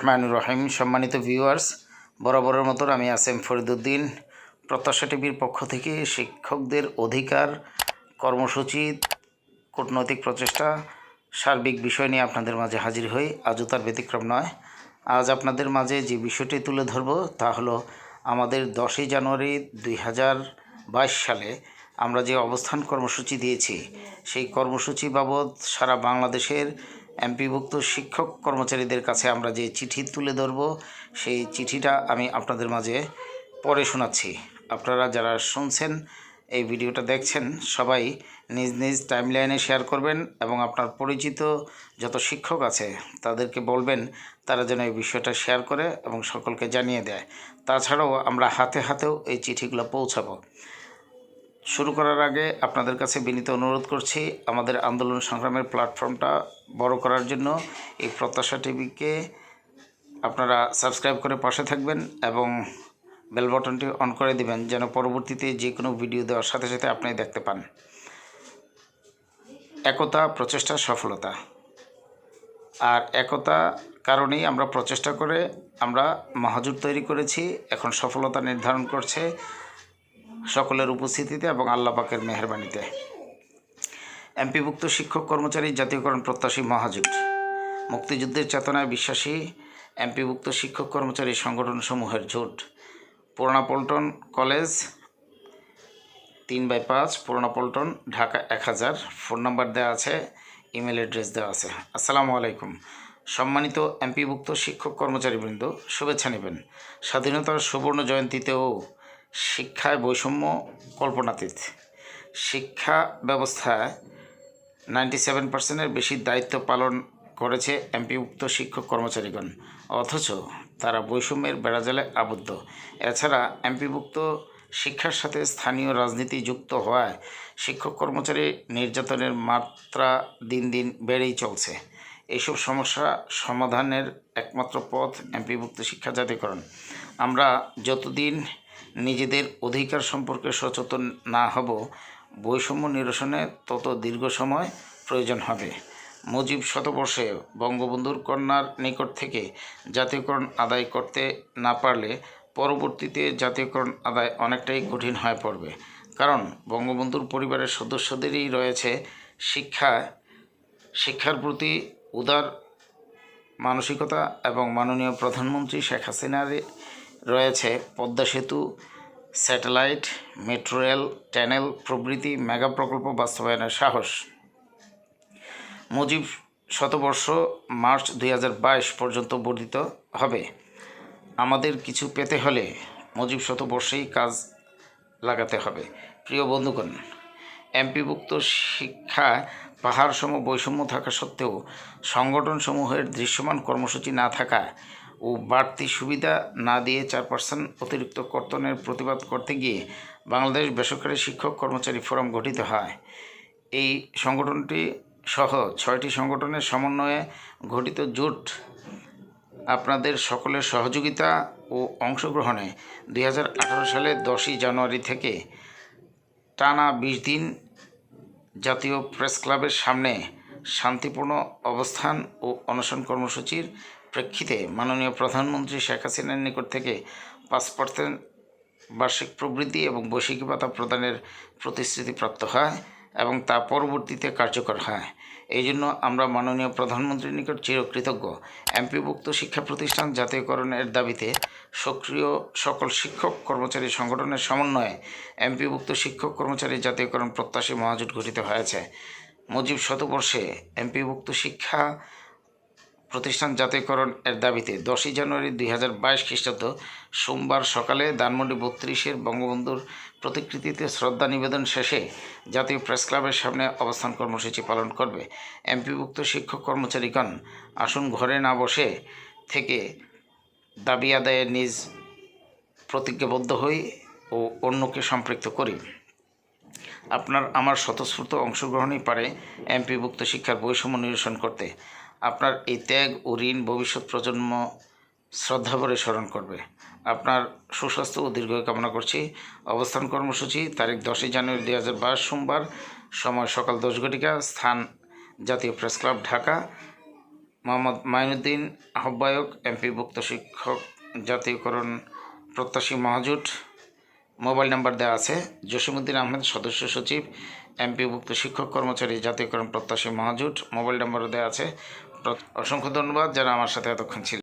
রহমান রহিম। সম্মানিত ভিউয়ার্স বরাবরের মতন আমি আসেম ফরিদুদ্দিন। প্রত্যাশা টিভির পক্ষ থেকে শিক্ষকদের অধিকার, কর্মসূচি, কূটনৈতিক প্রচেষ্টা, সার্বিক বিষয় নিয়ে আপনাদের মাঝে হাজির হই। আজও তার ব্যতিক্রম নয়। আজ আপনাদের মাঝে যে বিষয়টি তুলে ধরব তা হলো আমাদের দশই জানুয়ারি দুই হাজার বাইশ সালে আমরা যে অবস্থান কর্মসূচি দিয়েছি, সেই কর্মসূচি বাবদ সারা বাংলাদেশের এমপিভুক্ত শিক্ষক কর্মচারীদের কাছে আমরা যে চিঠি তুলে ধরব, সেই চিঠিটা আমি আপনাদের মাঝে পড়ে শোনাচ্ছি। আপনারা যারা শুনছেন এই ভিডিওটা দেখছেন, সবাই নিজ নিজ টাইমলাইনে শেয়ার করবেন এবং আপনার পরিচিত যত শিক্ষক আছে, তাদেরকে বলবেন তারা যেন এই বিষয়টা শেয়ার করে এবং সকলকে জানিয়ে দেয়। তাছাড়াও আমরা হাতে হাতেও এই চিঠিগুলো পৌঁছাবো। শুরু করার আগে আপনাদের কাছে বিনীত অনুরোধ করছি আমাদের আন্দোলন সংগ্রামের প্ল্যাটফর্মটা বড় করার জন্য এই প্রত্যাশা টিভিকে আপনারা সাবস্ক্রাইব করে পাশে থাকবেন এবং বেল বাটনটি অন করে দিবেন যেন পরবর্তীতে যে কোনো ভিডিও দেওয়ার সাথে সাথে আপনি দেখতে পান। একতা, প্রচেষ্টা, সফলতা। আর একতা কারণেই আমরা প্রচেষ্টা করে আমরা মহাজোট তৈরি করেছি, এখন সফলতা নির্ধারণ করছে। সকলের উপস্থিতিতে এবং আল্লাহ পাকের মেহরবানিতে। এমপিভুক্ত শিক্ষক কর্মচারী, জাতীয়করণ প্রত্যাশী মহাজোট। মুক্তিযুদ্ধের চেতনায় বিশ্বাসী এমপিভুক্ত শিক্ষক কর্মচারী সংগঠনসমূহের জোট। পুরোনা পল্টন কলেজ তিন বাই পাঁচ, পুরোনা পল্টন, ঢাকা এক হাজার। ফোন নাম্বার দেওয়া আছে, ইমেল অ্যাড্রেস দেওয়া আছে। আসসালামু আলাইকুম। সম্মানিত এমপিভুক্ত শিক্ষক কর্মচারীবৃন্দ, শুভেচ্ছা নেবেন। স্বাধীনতার সুবর্ণ জয়ন্তীতেও শিক্ষায় বৈষম্য কল্পনাতীত। শিক্ষা ব্যবস্থায় নাইনটি সেভেন পার্সেন্টের বেশি দায়িত্ব পালন করেছে এমপিভুক্ত শিক্ষক কর্মচারীগণ, অথচ তারা বৈষম্যের বেড়াজালে আবদ্ধ। এছাড়া এমপিভুক্ত শিক্ষার সাথে স্থানীয় রাজনীতি যুক্ত হওয়ায় শিক্ষক কর্মচারী নির্যাতনের মাত্রা দিন দিন বেড়েই চলছে। এইসব সমস্যা সমাধানের একমাত্র পথ এমপিভুক্ত শিক্ষা জাতীয়করণ। আমরা যতদিন নিজেদের অধিকার সম্পর্কে সচেতন না হব, বৈষম্য নিরসনে তত দীর্ঘ সময় প্রয়োজন হবে। মুজিব শতবর্ষে বঙ্গবন্ধুর কন্যার নিকট থেকে জাতীয়করণ আদায় করতে না পারলে পরবর্তীতে জাতীয়করণ আদায় অনেকটাই কঠিন হয়ে পড়বে। কারণ বঙ্গবন্ধুর পরিবারের সদস্যদেরই রয়েছে শিক্ষা, শিক্ষার প্রতি উদার মানসিকতা এবং মাননীয় প্রধানমন্ত্রী শেখ হাসিনার রয়েছে পদ্মা সেতু, স্যাটেলাইট, মেট্রো রেল টানেল প্রভৃতি মেগা প্রকল্প বাস্তবায়নের সাহস। মুজিব শতবর্ষ মার্চ দুই হাজার বাইশ পর্যন্ত বর্ধিত হবে। আমাদের কিছু পেতে হলে মুজিব শতবর্ষেই কাজ লাগাতে হবে। প্রিয় বন্ধুগণ, এমপিভুক্ত শিক্ষা পাহাড়সম বৈষম্য থাকা সত্ত্বেও সংগঠনসমূহের দৃশ্যমান কর্মসূচি না থাকা ও বাড়তি সুবিধা না দিয়ে চার পার্সেন্ট অতিরিক্ত কর্তনের প্রতিবাদ করতে গিয়ে বাংলাদেশ বেসরকারি শিক্ষক কর্মচারী ফোরাম গঠিত হয়। এই সংগঠনটি সহ ছয়টি সংগঠনের সমন্বয়ে গঠিত জোট আপনাদের সকলের সহযোগিতা ও অংশগ্রহণে দুই সালে দশই জানুয়ারি থেকে টানা বিশ দিন জাতীয় প্রেস ক্লাবের সামনে শান্তিপূর্ণ অবস্থান ও অনশন কর্মসূচির প্রেক্ষিতে মাননীয় প্রধানমন্ত্রী শেখ হাসিনার নিকট থেকে পাঁচ পার্সেন্ট বার্ষিক প্রবৃদ্ধি এবং বৈশিকী ভাতা প্রদানের প্রতিশ্রুতি প্রাপ্ত হয় এবং তা পরবর্তীতে কার্যকর হয়। এই জন্য আমরা মাননীয় প্রধানমন্ত্রীর নিকট চিরকৃতজ্ঞ। এমপিভুক্ত শিক্ষা প্রতিষ্ঠান জাতীয়করণের দাবিতে সক্রিয় সকল শিক্ষক কর্মচারী সংগঠনের সমন্বয়ে এমপিভুক্ত শিক্ষক কর্মচারী জাতীয়করণ প্রত্যাশী মহাজোট গঠিত হয়েছে। মুজিব শতবর্ষে এমপিভুক্ত শিক্ষা প্রতিষ্ঠান জাতীয়করণ এর দাবিতে দশই জানুয়ারি দুই হাজার বাইশ খ্রিস্টাব্দ সোমবার সকালে ধানমন্ডি বত্রিশের বঙ্গবন্ধুর প্রতিকৃতিতে শ্রদ্ধা নিবেদন শেষে জাতীয় প্রেস ক্লাবের সামনে অবস্থান কর্মসূচি পালন করবে এমপিভুক্ত শিক্ষক কর্মচারীগণ। আসুন ঘরে না বসে থেকে দাবি আদায়ে নিজ প্রতিজ্ঞাবদ্ধ হই ও অন্যকে সম্পৃক্ত করি। আপনার আমার স্বতঃস্ফূর্ত অংশগ্রহণই পারে এমপিভুক্ত শিক্ষার বৈষম্য নিরসন করতে। আপনার এই ত্যাগ ও ঋণ ভবিষ্যৎ প্রজন্ম শ্রদ্ধা করে স্মরণ করবে। আপনার সুস্বাস্থ্য ও দীর্ঘ কামনা করছি। অবস্থান কর্মসূচি, তারিখ দশই জানুয়ারি দুই হাজার বাইশ, সোমবার সময় সকাল দশ ঘটিকা, স্থান জাতীয় প্রেস ক্লাব, ঢাকা। মোহাম্মদ মাইনুদ্দিন, আহ্বায়ক এমপিভুক্ত শিক্ষক, জাতীয়করণ প্রত্যাশী মহাজুট। মোবাইল নাম্বার দেওয়া আছে জসিমুদ্দিন আহমেদ, সদস্য সচিব এমপিভুক্ত শিক্ষক কর্মচারী, জাতীয়করণ প্রত্যাশী মহাজুট। মোবাইল নাম্বারও দেওয়া আছে অসংখ্য ধন্যবাদ যারা আমার সাথে এতক্ষণ ছিল।